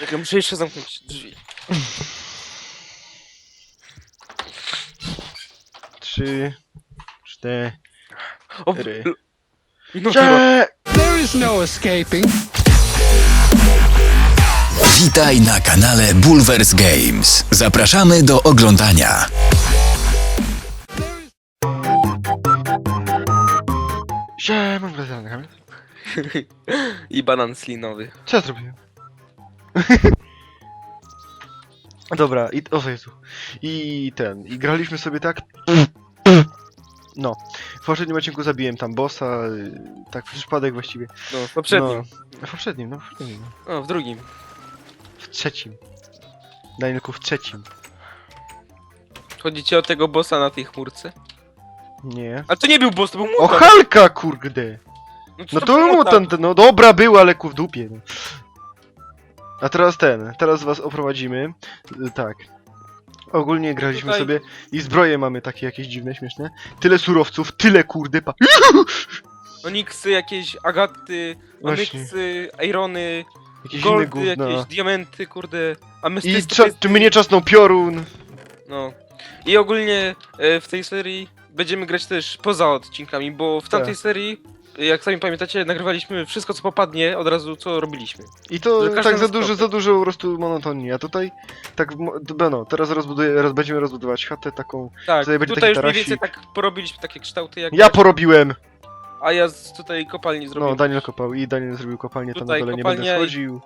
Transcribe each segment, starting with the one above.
Jak ja muszę jeszcze zamknąć drzwi. Trzy, cztery. O, Ry. l- no, Cze- There is no escaping. Witaj na kanale Bulwers Games. Zapraszamy do oglądania. Siema, Kamil. I banan slinowy. Co ja zrobiłem? Dobra, i o Jezu. I ten, i graliśmy sobie tak. No. W poprzednim odcinku zabiłem tam bossa, y, tak przypadek właściwie. No, w poprzednim. No, w poprzednim, no w poprzednim. no. No, w drugim. W trzecim. Danielku, w trzecim. Chodzicie o tego bossa na tej chmurce? Nie. Ale to nie był boss, to był O, mutant. Halka, kurde! co No to był mutant, no dobra, był, ale ku w dupie. No. A teraz ten, teraz was oprowadzimy. Y, Tak. Ogólnie graliśmy Tutaj- sobie i zbroje mamy takie jakieś dziwne, śmieszne. Tyle surowców, tyle kurde pa... Oniksy, jakieś agaty, Właśnie. onyksy, irony, Jakieś inne goldy, gówna. jakieś diamenty, kurde. I cza- czy mnie czasnął piorun? No. I ogólnie e, w tej serii będziemy grać też poza odcinkami, bo w tamtej Tak. serii, jak sami pamiętacie, nagrywaliśmy wszystko co popadnie od razu co robiliśmy. I to Że każdy tak za nas dużo, za dużo po prostu monotonii. A tutaj tak, mo- d- no, teraz rozbuduję, roz, będziemy rozbudować chatę taką. Tak, Tutaj będzie tutaj taki już mniej więcej tarasik. tak porobiliśmy takie kształty jak Ja porobiłem! a ja z tutaj kopalni No, zrobiłem. Daniel kopał i Daniel zrobił kopalnię, tam na Tutaj dole nie kopalnia będę i- schodził.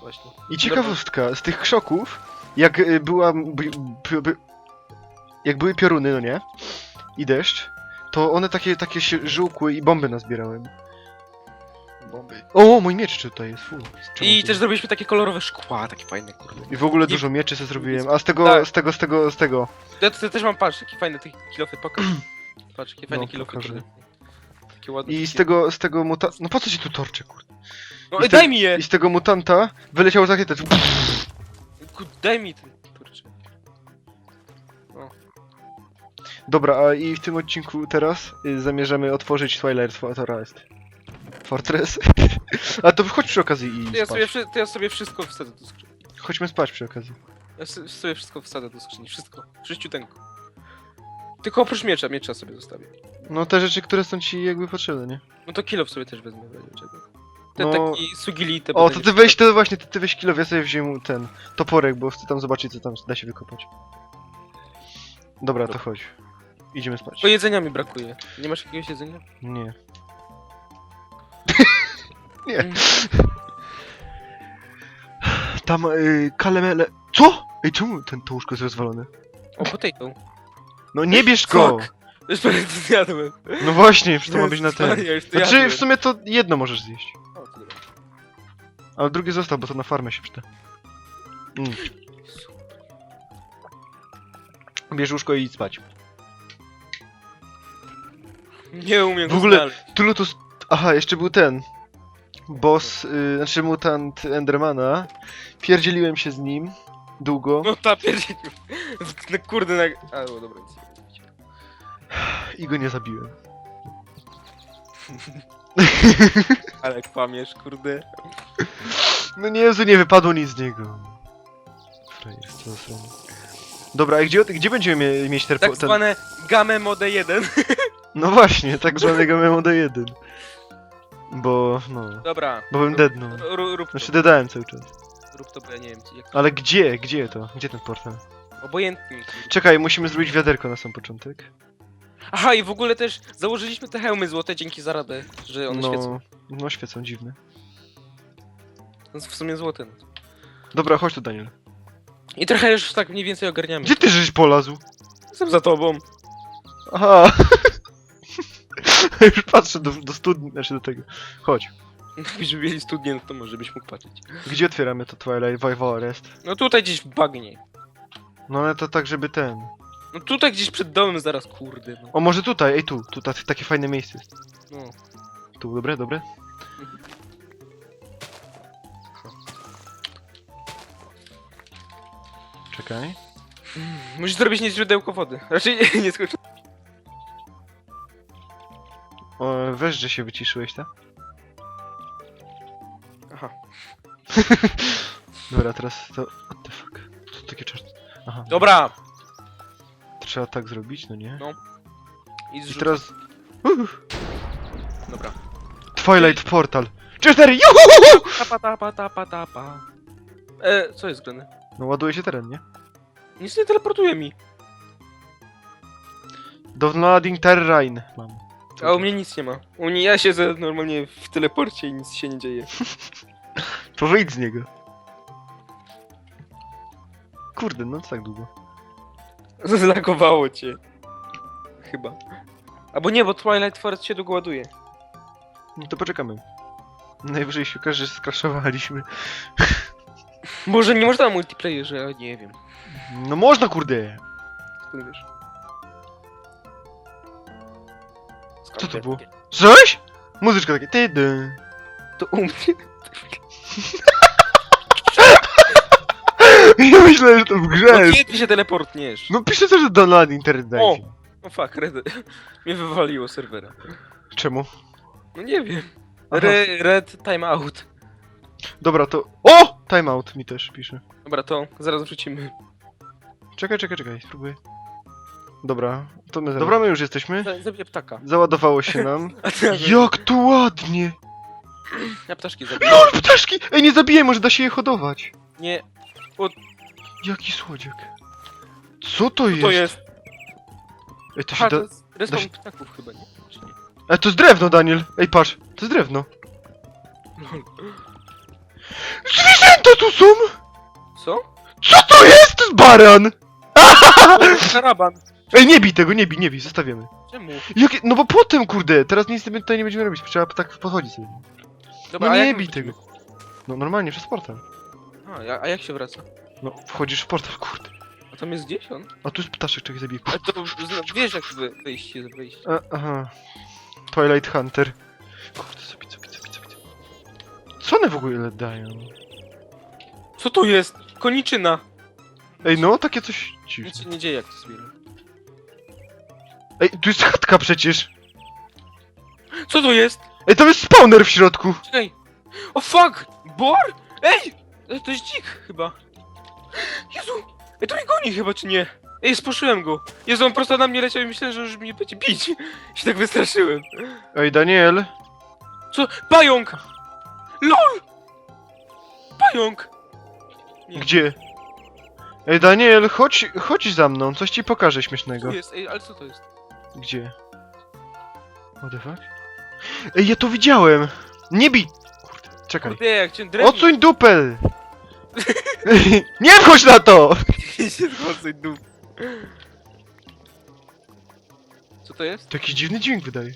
Właśnie. I ciekawostka, z tych krzoków, jak y, była. By, by, by, jak były pioruny, no nie? I deszcz, to one takie, takie się żółkły i bomby nazbierałem. Bomby. O, mój miecz tutaj jest, fu. z czemu I tu? też zrobiliśmy takie kolorowe szkła, takie fajne, kurde. I w ogóle dużo mieczy sobie zrobiłem. A z tego, Tak. z tego, z tego, z tego. Ja tutaj też mam, patrz, jakie fajne te kilofy, pokaż. Patrz, jakie fajne No, kilofy, pokażę. kurde. Takie ładne. I z takie- tego, z tego muta... No po co ci tu torcze, kurde? No i te- daj mi je! I z tego mutanta wyleciało rakietę. Kurde, Daj mi ten, Dobra, a i w tym odcinku teraz y, zamierzamy otworzyć Twilight Fortress. Fortress? a to chodź przy okazji i To ja, sobie, spać. wszy- to ja sobie wszystko wsadzę do skrzyni. Chodźmy spać przy okazji. Ja sy- sobie wszystko wsadzę do skrzyni, wszystko. Wszyściuteńko. Tylko oprócz miecza, miecza sobie zostawię. No te rzeczy, które są ci jakby potrzebne, nie? No to kilof sobie też wezmę w razie czego. Ten No- taki sugilite. O, to ty weź te właśnie, ty, ty weź kilo, ja sobie wziąłem ten toporek, bo chcę tam zobaczyć co tam da się wykopać. Dobra, to chodź. Idziemy spać. Bo jedzenia mi brakuje. Nie masz jakiegoś jedzenia? Nie. Mm. Tam y, kalemele... Co? Ej, czemu ten to łóżko jest rozwalone? O, potato. No nie bierz go! Fuck. Już prawie to zjadłem. No właśnie, przecież to ma być na ten. Ja już to Znaczy, jadłem. w sumie to jedno możesz zjeść. O, dobra. Ale drugie zostaw, bo to na farmę się przyda. Mm. Bierz łóżko i idź spać. Nie umiem W ogóle- znaleźć. Tulutus... Aha, jeszcze był ten. Boss, y, znaczy mutant Endermana. Pierdzieliłem się z nim. Długo. No ta pierdzielił. No kurde, na... A, no dobra, nic nie. I go nie zabiłem. Ale kłamiesz, kurde. No nie, Jezu, nie wypadło nic z niego. Frajer, co za sranie. Dobra, a gdzie, gdzie będziemy mie- mieć ter, Tak ten... zwane game mode 1. No właśnie, tak zwanego Memo D1. Bo, no... Dobra. Bo bym deadnął. R- rób Znaczy to, dedałem cały czas. rób to, bo ja nie wiem, jak... Ale gdzie? Gdzie to? Gdzie ten portal? Obojętnie. Czekaj, musimy zrobić wiaderko na sam początek. Aha, i w ogóle też założyliśmy te hełmy złote dzięki zaradę, że one świecą. No, no świecą, dziwne. To są w sumie złote. No. Dobra, chodź tu Daniel. I trochę już tak mniej więcej ogarniamy. Gdzie ty żeś polazł? Jestem za tobą. Aha. Już patrzę do, do studni, znaczy do tego. Chodź. Gdybyśmy mieli studnię, no to może byś mógł patrzeć. Gdzie otwieramy to Twilight Forest? No tutaj gdzieś w bagnie. No ale to tak, żeby ten... No tutaj gdzieś przed domem zaraz, kurde, no. O, może tutaj, ej tu, tu ta, takie fajne miejsce jest. no. Tu, dobre, dobre? Czekaj. Musisz zrobić nie źródełko wody. Raczej nie, nie skończy. O, weź, że się wyciszyłeś, tak? Aha. Dobra, teraz to... What the fuck? To takie czarne? Aha. Dobra! To trzeba tak zrobić, no nie? No. I I zrzuć. teraz... Uff, Dobra. Twilight Portal. 4 Juhu! Tapa, tapa, tapa, tapa. E, co jest grane? No ładuje się teren, nie? Nic nie teleportuje mi. Downloading terrain mam. A u mnie nic nie ma. U mnie ja siedzę normalnie w teleporcie i nic się nie dzieje. To wyjdź z niego. Kurde, no co tak długo? Zlagowało cię. Chyba. Albo nie, bo Twilight Forest się długo ładuje. No to poczekamy. Najwyżej się okaże, że skraszowaliśmy. Może nie można na multiplayerze, nie wiem. No można, kurde! Skąd wiesz? Co to było? Słyszałeś? Muzyczka takie ty dy. To u mnie. Ja myślałem, że to w No grze jest. kiedy się teleportniesz? No pisze to, że download internet O! No fuck, red... mnie wywaliło z serwera. Czemu? No nie wiem. Aha. Re, red timeout. Dobra, to... O! Timeout mi też pisze. Dobra, to zaraz wrzucimy. Czekaj, czekaj, czekaj, spróbuję. Dobra, to my Dobra, my już jesteśmy. Za- Zabiję ptaka. Załadowało się nam. Jak to ładnie! Ja ptaszki zabiję. LOL, ptaszki! Ej, nie zabijaj, może da się je hodować. Nie, Jaki słodziak. Co to jest? to jest. Ej, to się Aha, da... to jest respawn się- ptaków chyba, nie? Czy nie? Ej, to jest drewno, Daniel! Ej, patrz, to jest drewno. Lol. Zwierzęta tu są! Co? Co to jest? To jest baran! O, Karaban. Ej, nie bij tego, nie bij, nie bij, zostawiamy. Czemu? Jakie... No bo potem, kurde, teraz nic tutaj nie będziemy robić, trzeba tak podchodzić sobie. Dobra, No a nie jak bij wrócimy? tego. No normalnie, przez portal. A, ja- a jak się wraca? No, wchodzisz w portal, kurde. A tam jest gdzieś on? A tu jest ptaszek, czekaj, zabiję. Ale to zna- wiesz jak wy- wyjść. A, aha. Twilight Hunter. Kurde, zabić, zabić, zabić, zabić. Co one w ogóle dają? Co to jest? Koniczyna! Ej, no, takie coś dziwne. Nic się nie dzieje jak to zbieram. Ej, tu jest chatka przecież! Co to jest? Ej, tam jest spawner w środku! Czekaj! O fuck! Bor? Ej! To jest dzik chyba. Jezu! Ej, to mnie goni chyba, czy nie? Ej, spuszyłem go. Jezu, on prosto na mnie leciał i myślałem, że już mnie będzie bić. Się tak wystraszyłem. Ej, Daniel! Co? Pająk! LOL! Pająk! Nie. Gdzie? Ej, Daniel, chodź, chodź za mną, coś ci pokażę śmiesznego. Tu jest, ej, ale co to jest? Gdzie? What the fuck? Ej, ja to widziałem! Nie bij! Kurde, czekaj. Kurde, jak cię drewnie. Odsuń dupę! Nie wchodź na to! zchodzę, dup. Co to jest? To jakiś dziwny dźwięk wydaje.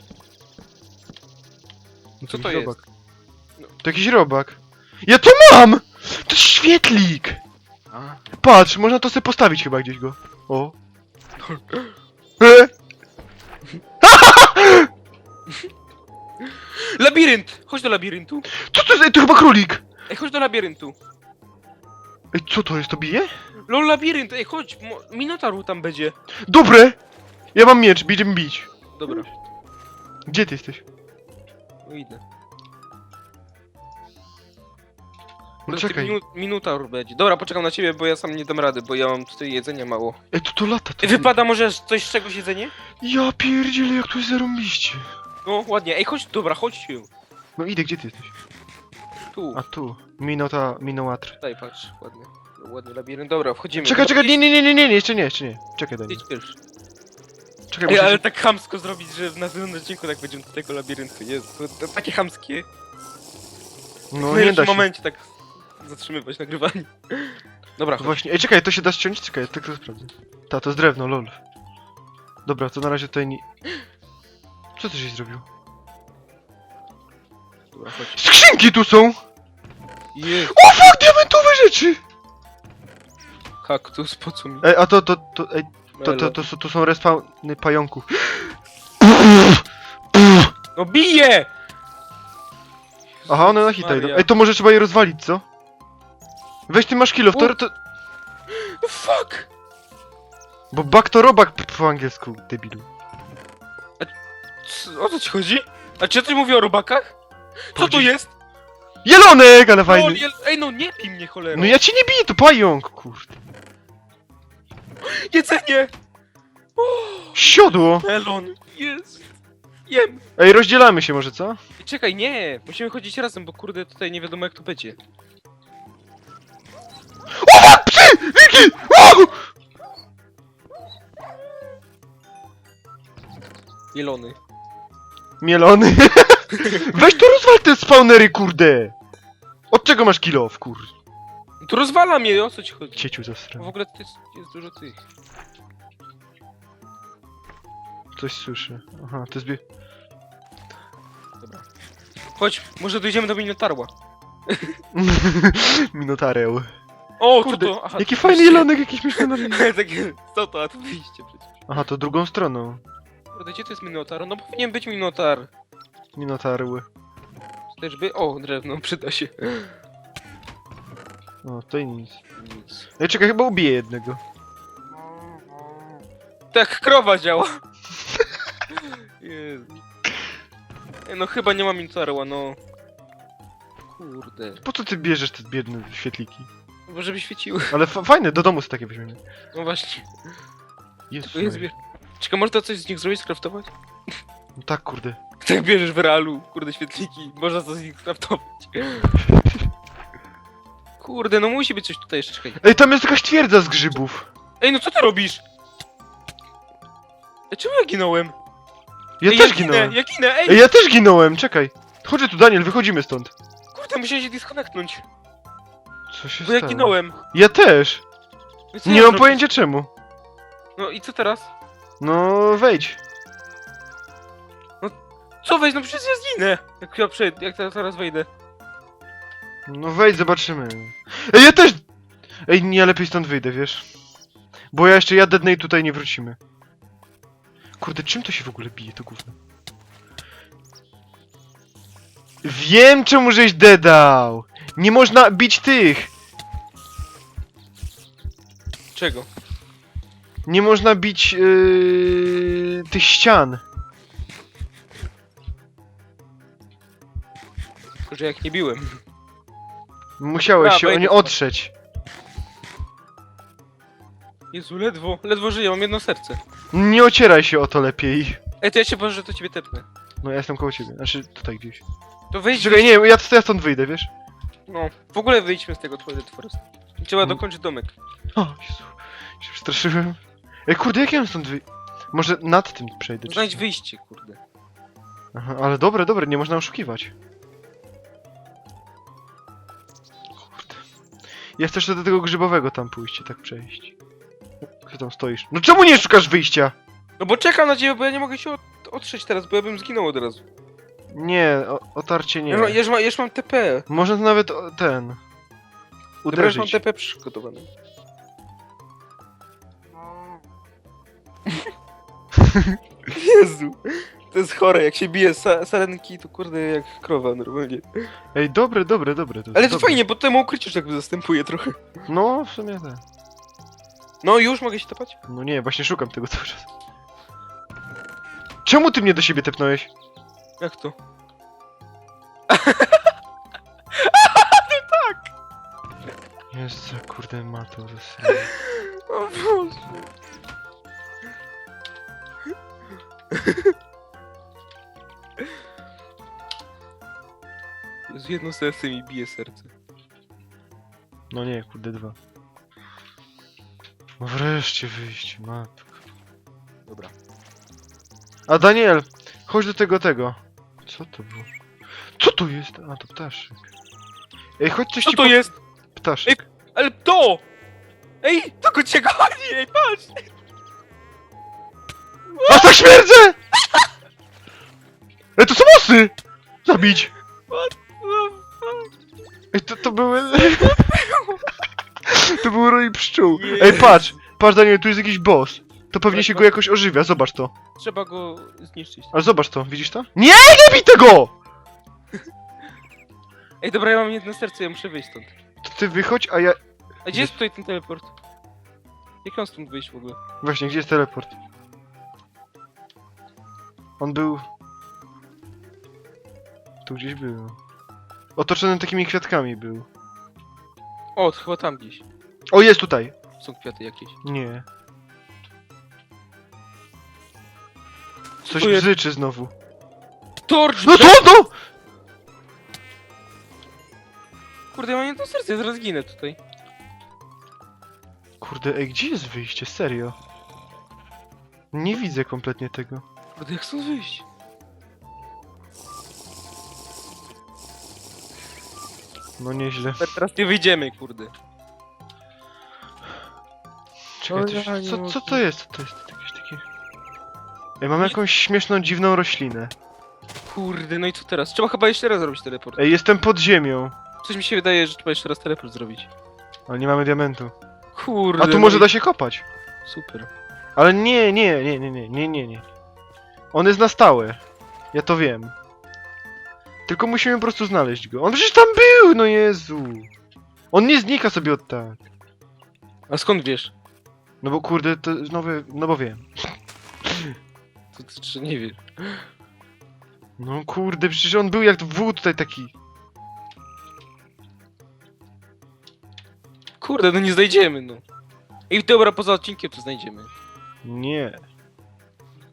No Co jakiś to jest? robak. No. To jakiś robak. Ja to mam! To jest świetlik! A. Patrz, można to sobie postawić chyba gdzieś go. O. E? Labirynt! Chodź do labiryntu. Co to jest? Ej, to chyba królik! Ej, chodź do labiryntu. Ej, co to jest? To bije? Lol, labirynt, ej, chodź. Mo- Minotaur tam będzie. Dobre! Ja mam miecz, będziemy bić. Dobra, Gdzie ty jesteś? no idę. No Czekaj. czekaj. Minu Minotaur będzie. Dobra, poczekam na ciebie, bo ja sam nie dam rady, bo ja mam tutaj jedzenia mało. Ej, to to lata. To Ej, wypada może coś z czegoś jedzenie? Ja pierdzielę, jak tu jest zarąbiście. No, ładnie. Ej, chodź, dobra, chodź. No idę, gdzie ty jesteś? Tu, A tu. Minota, Minołatr. tutaj patrz, ładnie. Ładnie labirynt, dobra, wchodzimy. Czekaj, czekaj, nie, nie, nie, nie, nie, jeszcze nie, jeszcze nie. Czekaj, Daniel. Idź pierwszy. Czekaj, Ej, muszę... ale tak chamsko zrobić, że w następnym odcinku tak będziemy do tego labiryntu. Jest, to, to takie chamskie. No, w nie da się. momencie tak zatrzymywać nagrywanie. Dobra, chodź. Właśnie. Ej, czekaj, to się da ściąć? Czekaj, tylko to sprawdzę. Ta, to jest drewno, lol. Dobra, to na razie tutaj nie... Co ty żeś zrobił? Dobra, chodź. Skrzynki tu są! Jest. O fuck, diamentowe rzeczy! Kaktus, po co mi? Ej, a to, to, to, ej, to, to, to, to, to są respawny pająków. No bije! Aha, one na hita idą. Maria. Ej, to może trzeba je rozwalić, co? Weź ty masz kill to, to... No fuck! Bo back to robak p- po angielsku, debilu. Co, o co ci chodzi? A czy ty mówię o robakach? Co to Powiedzieć- jest? Jelonek, ale No, fajny! nie, ej, no nie bij mnie, cholera. No ja cię nie biję, to pająk, kurde. Jedzenie! Siodło! Melon, jest. Jem. Ej, rozdzielamy się może, co? Czekaj, nie, musimy chodzić razem, bo kurde tutaj nie wiadomo jak to będzie. O! Jelony. Mielony. Weź to rozwal te spawnery, kurde! Od czego masz kilo, w kur... Tu rozwala mnie, o co ci chodzi? Cieciu W zasrany. ogóle to jest, jest dużo tych. Coś słyszę. Aha, to jest bie... Dobra. Chodź, może dojdziemy do Minotarła. Minotareł. O, Kurde, co to? Aha, Jaki fajny wyjście. jelonek, jakiś na Takie, co to? A to wyjście przecież. Aha, to drugą stroną. Kurde, gdzie to jest Minotar? No powinien być Minotar. Minotarły. Też by... O, drewno, przyda się. O, to i nic. Nic. Ej, czekaj, chyba ubiję jednego. Tak, krowa działa. Jezu. Ej, no chyba nie ma Minotarła, no. Kurde. Po co ty bierzesz te biedne świetliki? Bo żeby świeciły. Ale fa fajne, do domu sobie takie weźmiemy. No właśnie. To jest Maria. wiesz. Czekaj, można coś z nich zrobić, skraftować? No tak, kurde. Tak bierzesz w realu, kurde świetliki, można coś z nich skraftować. Kurde, no musi być coś tutaj jeszcze, czekaj. Ej, tam jest jakaś twierdza z grzybów. Ej, no co ty robisz? Ej, czemu ja ginąłem? Ja ej, też ja ginę, ginąłem. Ja ginę, ej! Ej, ja też ginąłem, czekaj. Chodź tu, Daniel, wychodzimy stąd. Kurde, musiałem się disconnectnąć, Co się bo ja stało? ginąłem. Ja też. No, co Nie ja mam pojęcia czemu. No i co teraz? No, wejdź. Co weź, no przecież ja zginę! Jak ja przejdę, jak teraz- teraz wejdę. No wejdź, zobaczymy. Ej, ja też... Ej, nie, lepiej stąd wyjdę, wiesz? Bo ja jeszcze jadę i tutaj nie wrócimy. Kurde, czym to się w ogóle bije, to gówno? Wiem, czemu żeś dedał! Nie można bić tych! Czego? Nie można bić yy, tych ścian. Że jak nie biłem. Musiałeś A, się o wejdę nie stąd. otrzeć. Jezu, ledwo, ledwo żyję, mam jedno serce. Nie ocieraj się o to lepiej. Ej, to ja się boję, że to ciebie tepnę. No ja jestem koło ciebie, znaczy tutaj gdzieś. To wejdź, Czekaj, nie, ja, ja stąd wyjdę, wiesz? No, w ogóle wyjdźmy z tego Twilight Forest. Trzeba dokończyć domek. O, Jezu, się przestraszyłem. Ej, kurde, jak ja mam stąd wy... Może nad tym przejdę. czy Znajdź wyjście, kurde. Aha, ale dobre, dobre, nie można oszukiwać. Kurde. Ja chcę jeszcze do tego grzybowego tam pójść i tak przejść. Ty tam stoisz. No czemu nie szukasz wyjścia? No bo czekam na ciebie, bo ja nie mogę się od, otrzeć teraz, bo ja bym zginął od razu. Nie, o, otarcie nie. Ja, już ma- ja już mam TP. Można nawet o, ten... Dobra, już mam Uderzyć. TP przygotowany. Jezu. To jest chore, jak się bije sa sarenki, to kurde jak krowa normalnie. Ej, dobre, dobre, dobre. To Ale to dobre. fajnie, bo temu ukrycie już jakby zastępuje trochę. No, w sumie tak. No już mogę się tepać? No nie, właśnie szukam tego cały czas. Czemu ty mnie do siebie tepnąłeś? Jak to? Jest kurde ma to ze O Boże. Jezu, jedno serce mi bije serce. No nie, kurde dwa. No wreszcie wyjście, matko. Dobra. A Daniel, chodź do tego tego. Co to było? Co to jest? A to ptaszek. Ej, chodź coś Co ci to po- jest? Ptaszek. Ale to! Ej, to go cię goni, ej, patrz! A tak śmierdzę! Ej, to są osy! Zabić! Ej, to, to były... to był rój pszczół. Ej, patrz! Patrz, Daniel, tu jest jakiś boss. To pewnie się go jakoś ożywia, zobacz to. Trzeba go zniszczyć. Ale zobacz to, widzisz to? Nie, nie bij tego! Ej, dobra, ja mam jedno serce, ja muszę wyjść stąd. Ty wychodź, a ja... A gdzie jest tutaj ten teleport? Jak mam stąd wyjść w ogóle? Właśnie, gdzie jest teleport? On był... Tu gdzieś był. Otoczony takimi kwiatkami był. O, to chyba tam gdzieś. O, jest tutaj! Są kwiaty jakieś. Nie. Coś Tu jest- bzyczy znowu. Torcz! No to, no! Kurde, ja mam jedno serce, zaraz ginę tutaj. Kurde, ej, gdzie jest wyjście? Serio? Nie widzę kompletnie tego. Kurde, jak stąd wyjść? No nieźle. Teraz nie wyjdziemy, kurde. Czekaj, O, coś, ja nie co, co mogę. to jest? Co to jest jakieś takie... Ej, mam jakąś śmieszną, dziwną roślinę. Kurde, no i co teraz? Trzeba chyba jeszcze raz zrobić teleport. Ej, jestem pod ziemią. Coś mi się wydaje, że trzeba jeszcze raz teleport zrobić. Ale nie mamy diamentu. Kurde. A tu no może i- da się kopać. Super. Ale nie, nie, nie, nie, nie, nie, nie, nie. On jest na stałe. Ja to wiem. Tylko musimy po prostu znaleźć go. On przecież tam był, no Jezu. On nie znika sobie od tak. A skąd wiesz? No bo kurde, to nowy, no bo wiem. To czy nie wiesz? No kurde, przecież on był jak wół tutaj taki. Kurde, no nie znajdziemy, no. I dobra, poza odcinkiem to znajdziemy. Nie.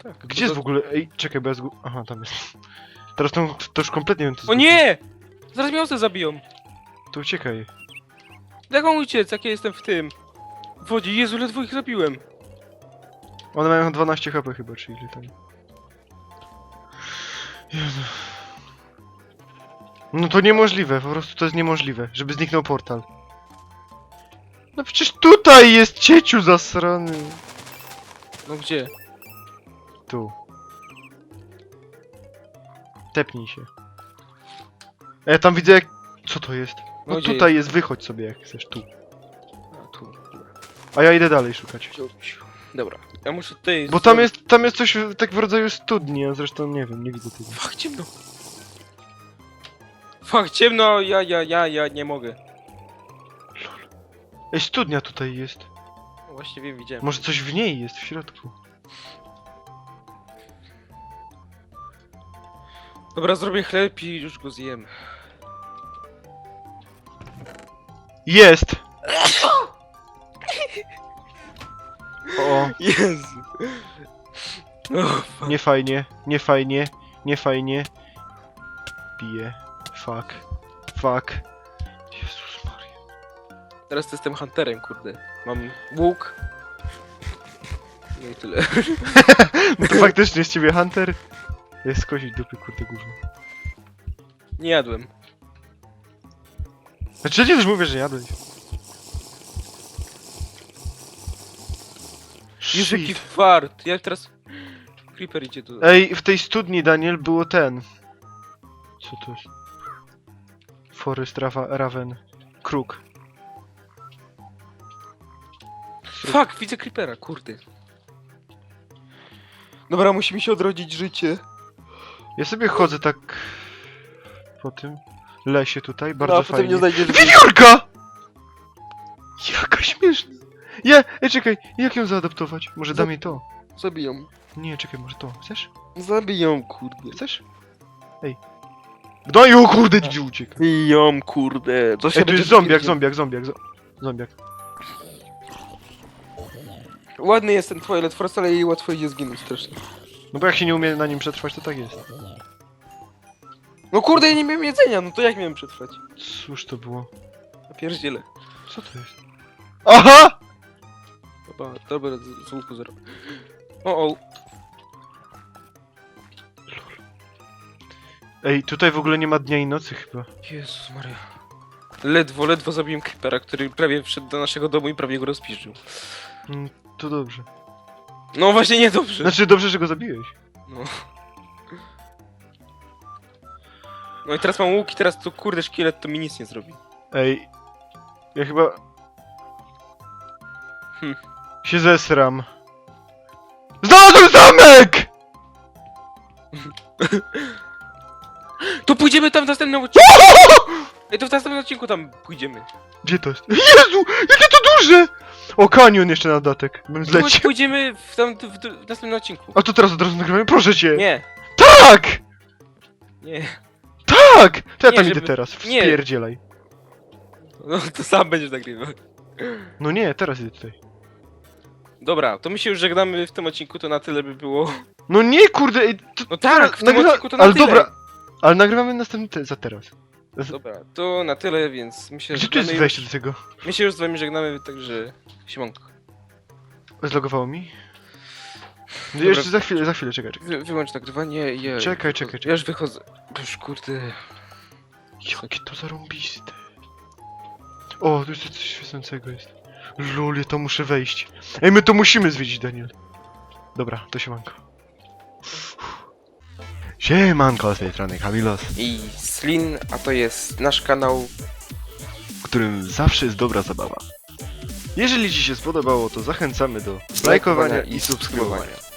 Tak. Gdzie jest w ogóle? Ej, czekaj, bo ja zgu... Aha, tam jest. Teraz to, to już kompletnie wiem, co O nie! Zaraz mnie osę zabiją. To uciekaj. Jak mam uciec, jak ja jestem w tym? W wodzie, Jezu, ledwo ich zabiłem. One mają 12 HP chyba, czy ile tam. Jezu. No to niemożliwe, po prostu to jest niemożliwe, żeby zniknął portal. No przecież tutaj jest cieciu zasrany. No gdzie? Tu. Tepnij się. A ja tam widzę jak... Co to jest? No No gdzie tutaj jest, wychodź sobie jak chcesz, tu. A, tu. A ja idę dalej szukać. Dobra, ja muszę tutaj... Bo tam jest, tam jest coś w- tak w rodzaju studni, a zresztą nie wiem, nie widzę tego. Fak, ciemno. Fak, ciemno, ja, ja, ja, ja nie mogę. Ej, studnia tutaj jest. Właśnie wiem, widziałem. Może coś w niej jest w środku. Dobra, zrobię chleb i już go zjem. Jest! O, Jezu. O, nie fajnie, nie fajnie, nie fajnie. Piję. Fuck. Fuck. Teraz to jestem hunterem, kurde. Mam łuk. No i tyle. No to faktycznie z ciebie Hunter. Jest skosić dupy, kurde gówno. Nie jadłem. Znaczy, ja też mówię, że jadłeś. Jezu, jaki Shit. fart. Jak teraz... Creeper idzie tu. Ej, w tej studni, Daniel, było ten. Co to jest? Forest Rava, Raven. Kruk. Fuck, widzę creepera, kurde. Dobra, musi mi się odrodzić życie. Ja sobie chodzę tak po tym lesie tutaj, bardzo no, a potem fajnie. nie znajdziesz... Wiewiórka! Jaka śmieszna. Ja, ej, czekaj, jak ją zaadaptować? Może dam jej to? Zabiją. Nie, czekaj, może to. Chcesz? Zabiją, kurde. Chcesz? Ej. No o kurde, gdzie ucieka? Zabiją, kurde. Co Ej, tu jest zombiak, zombiak, zombiak, zo- zombiak. Ładny jest ten Twilight Force, ale jej łatwo idzie zginąć strasznie. No bo jak się nie umie na nim przetrwać, to tak jest. No kurde, ja nie miałem jedzenia, no to jak miałem przetrwać? Cóż to było? Ja pierdzielę. Co to jest? Aha! Dobra, dobra, z, z łuku zero. O, o. Ej, tutaj w ogóle nie ma dnia i nocy chyba. Jezus Maria. Ledwo, ledwo zabiłem creepera, który prawie wszedł do naszego domu i prawie go rozpiszczył. Mm, to dobrze. No właśnie niedobrze. Znaczy, dobrze, że go zabiłeś. No. No i teraz mam łuk i teraz to kurde szkielet to mi nic nie zrobi. Ej, ja chyba... Hm. Się zesram. Znalazłem zamek! To pójdziemy tam w następnym odcinku. Ej, to w następnym odcinku tam pójdziemy. Gdzie to jest? Jezu, jakie to duże! O, kanion jeszcze na datek. Bym zleciał. pójdziemy w, tam, w, w, następnym odcinku. A to teraz od razu nagrywamy? Proszę cię! Nie, Tak! nie. Jak? To ja Nie, tam żeby- idę teraz, nie. wpierdzielaj. No to sam będziesz nagrywał. No nie, teraz idę tutaj. Dobra, to my się już żegnamy w tym odcinku, to na tyle by było. No nie, kurde, ej, to, No tak, w tym odcinku to na Ale tyle. dobra, ale nagrywamy następny te, za teraz. Dobra, to na tyle, więc my się Gdzie tu jest żegnamy wejście do tego? My się już z wami żegnamy, także siemanko. Zlogowało mi? No Dobra. Jeszcze za chwilę, za chwilę, czekaj, czekaj. Wy, wyłącz nagrywanie i ja... Czekaj, czekaj, Ja już wychodzę. Już kurde... Jakie to zarąbiste. O, tu jeszcze coś świecącego jest. Lulie, to muszę wejść. Ej, my to musimy zwiedzić, Daniel. Dobra, to siemanko. Siemanko, z tej strony Kamilos, I Slin, a to jest nasz kanał. w którym zawsze jest dobra zabawa. Jeżeli Ci się spodobało, to zachęcamy do lajkowania i subskrybowania.